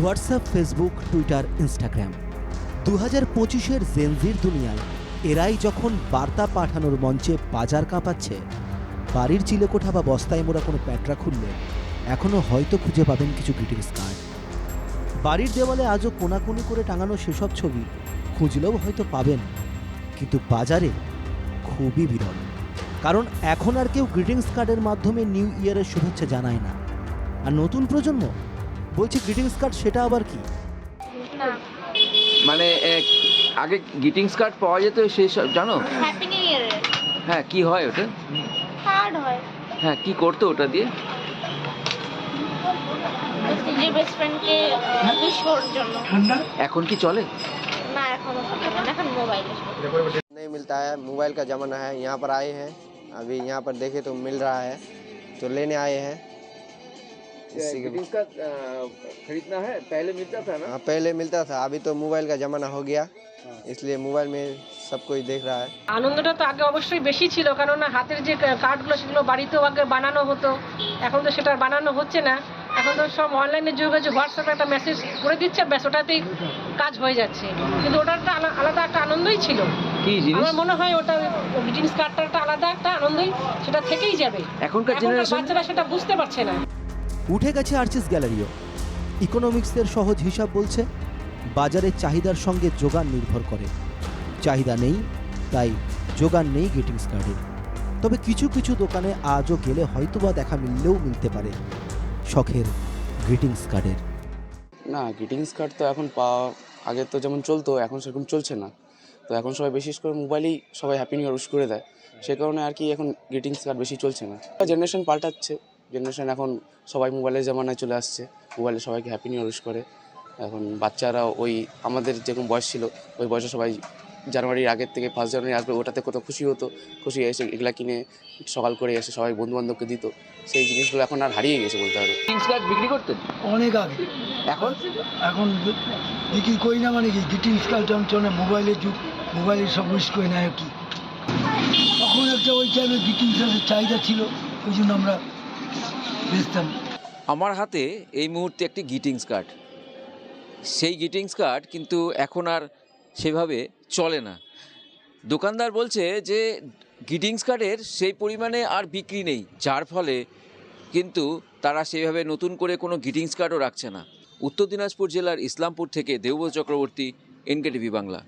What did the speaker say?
WhatsApp, Facebook, Twitter, Instagram. দু হাজার পঁচিশের জেনজির দুনিয়ায় এরাই যখন বার্তা পাঠানোর মঞ্চে বাজার কাঁপাচ্ছে, বাড়ির চিলেকোঠা বা বস্তায় মোড়া কোনো প্যাটরা খুললে এখনও হয়তো খুঁজে পাবেন কিছু গ্রিটিংস কার্ড। বাড়ির দেওয়ালে আজও কোনাকুনি করে টাঙানো সেসব ছবি খুঁজলেও হয়তো পাবেন, কিন্তু বাজারে খুবই বিরল। কারণ এখন আর কেউ গ্রিটিংস কার্ডের মাধ্যমে নিউ ইয়ারের শুভেচ্ছা জানায় না। আর নতুন প্রজন্ম বলছে গ্রিটিংস কার্ড সেটা আবার কি না মানে এ, আগে গ্রিটিংস কার্ড পাওয়া যেত সেই সব জানো হ্যাপি নিউ ইয়ারের হ্যাঁ কি হয় ওটা কার্ড হয় হ্যাঁ কি করতো ওটা দিয়ে নিজের বেস্ট ফ্রেন্ডকে উইশ করার জন্য এখন কি চলে না এখন ওসব চলে না, এখন মোবাইলে नहीं मिलता है मोबाइल का ज़माना है यहाँ पर आए हैं अभी यहाँ पर देखे तो मिल रहा है तो लेने आए हैं इसी के का खरीदना है पहले मिलता था हाँ पहले मिलता था अभी तो मोबाइल का ज़माना हो गया इसलिए मोबाइल में सब कोई देख रहा है আনন্দটা তো আগে অবশ্যই বেশি ছিল কারণ হাতের যে কার্ডগুলো সেগুলো বাড়িতেও আগে বানানো হতো এখন তো সেটা আর বানানো হচ্ছে না এখন তো সব অনলাইনের যুগ হয়েছে হোয়াটসঅ্যাপে একটা মেসেজ করে দিচ্ছে ব্যাস ওটাতেই কাজ হয়ে যাচ্ছে কিন্তু ওটা একটা আলা- আলাদা একটা আনন্দই ছিল কি জিনিস আমার মনে হয় ওটা গ্রিটিংস কার্ডটা একটা আলাদা একটা আনন্দই সেটা থেকেই যাবে এখনকার এখনকার জেনারেশন বাচ্চারা সেটা বুঝতে পারছে না উঠে গেছে আর্চিস গ্যালারিও। ইকোনমিক্সের সহজ হিসাব বলছে বাজারের চাহিদার সঙ্গে যোগান নির্ভর করে। চাহিদা নেই, তাই যোগান নেই গ্রিটিংস কার্ডের তবে কিছু কিছু দোকানে আজও গেলে হয়তোবা দেখা মিললেও মিলতে পারে শখের গ্রিটিংস কার্ডের। না, গ্রিটিংস কার্ড তো এখন পাওয়া, আগে তো যেমন চলতো, এখন সেরকম চলছে না। তো এখন সবাই বিশেষ করে মোবাইলেই সবাই হ্যাপি নিউ উইশ করে দেয়। সে কারণে আর কি এখন গ্রিটিংস কার্ড বেশি চলছে না। জেনারেশন পাল্টাচ্ছে। জেনারেশন এখন সবাই মোবাইলের জামানায় চলে আসছে। মোবাইলে সবাইকে হ্যাপি নিউ উইশ করে। এখন বাচ্চারা ওই আমাদের যেরকম বয়স ছিল ওই বয়সে সবাই জানুয়ারির আগের থেকে ফার্স্ট জানুয়ারি আসবে ওটাতে কত খুশি হতো। খুশি এসে এগুলা কিনে সকাল করে এসে সবাই বন্ধু বান্ধবকে দিত। সেই জিনিসগুলো এখন আর হারিয়ে গেছে বলতে হবে বিক্রি করতেন? অনেক আগে। এখন? এখন বিক্রি করি না মানে কি? গ্রিটিংস কার্ড চলে মোবাইলের যুগ মোবাইলে সব উইশ করে নেয় আর কি। তখন একটা ওই টাইমে গ্রিটিংস কার্ডের চাহিদা ছিল ওই জন্য আমরা আমার হাতে এই মুহূর্তে একটি গ্রিটিংস কার্ড সেই গ্রিটিংস কার্ড কিন্তু এখন আর সেভাবে চলে না। দোকানদার বলছে যে গ্রিটিংস কার্ডের সেই পরিমাণে আর বিক্রি নেই, যার ফলে কিন্তু তারা সেইভাবে নতুন করে কোনো গ্রিটিংস কার্ডও রাখছে না। উত্তর দিনাজপুর জেলার ইসলামপুর থেকে দেবব্রত চক্রবর্তী এনকেটিভি বাংলা।